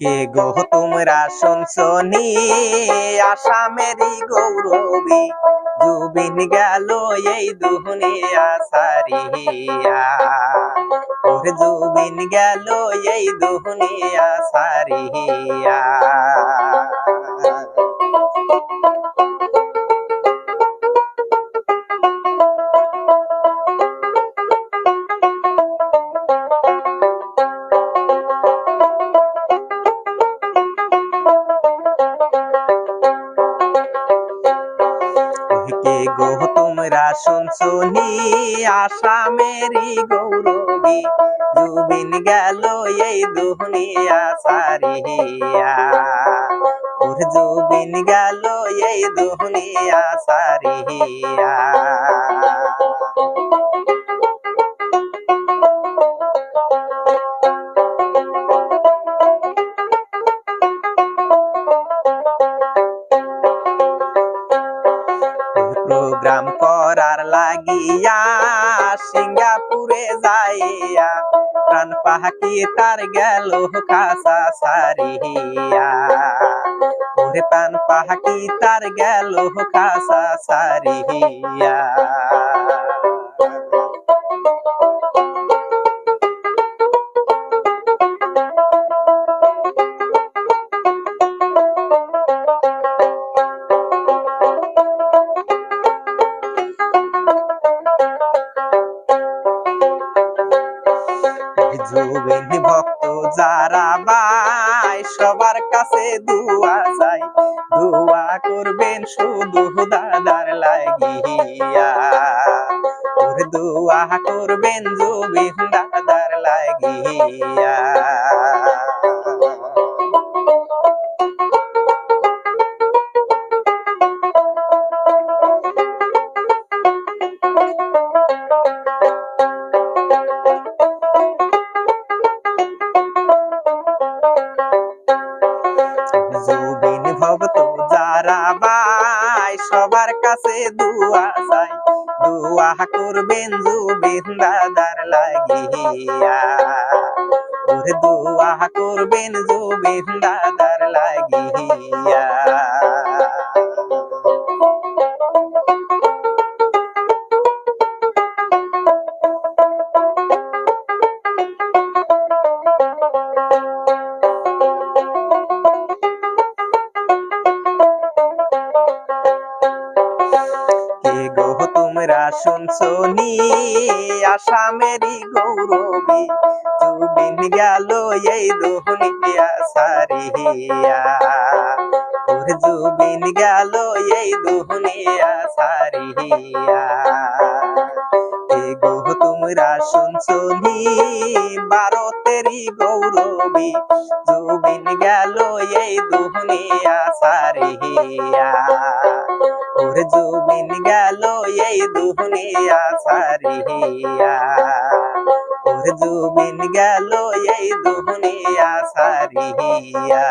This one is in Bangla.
কে গো তোমরা শুনছনি আসামেরই গৌরবী জুবিন গেল এই দুনিয়া সারিয়া ওর জুবিন গেল এই দুনিয়া সারিয়া তোমরা শুনছনি আসামেরই গৌরবী। জুবিন গেল এই দুনিয়া সারিয়া ওর জুবিন গেল এই দুনিয়া সারিয়া প্রোগ্রাম করার লাগিয়া, সিঙ্গাপুরে যাইয়া, প্রাণ পাহাকি তার গেল কাসা সারিয়া। ওরে প্রাণ পাহাকি তার গেল কাসা সারিয়া। জুবিন ভক্ত যারা বাই, সবার কাছে দুয়া চাই। দুয়া করবেন শুধু দাদার লাগিয়া। ওর দুয়া করবেন জুবিন দাদার লাগিয়া। সবার কাছে দুয়া চাই। দুয়া করবেন জুবিন দাদার লাগিয়া। দুয়া করবেন জুবিন দাদার লাগিয়া। তোমরা শুনছনি আসামেরই গৌরবী। জুবিন গেল এই দুনিয়া সারিয়া ওর জুবিন গেল এই দুনিয়া সারিয়া গো তোমরা শুনছনি ভারতেরই গৌরবী। জুবিন গেল এই দুনিয়া সারিয়া ওর জুবিন গেল এই দুনিয়া সারিয়া ওর জুবিন গেল এই দুনিয়া সারিয়া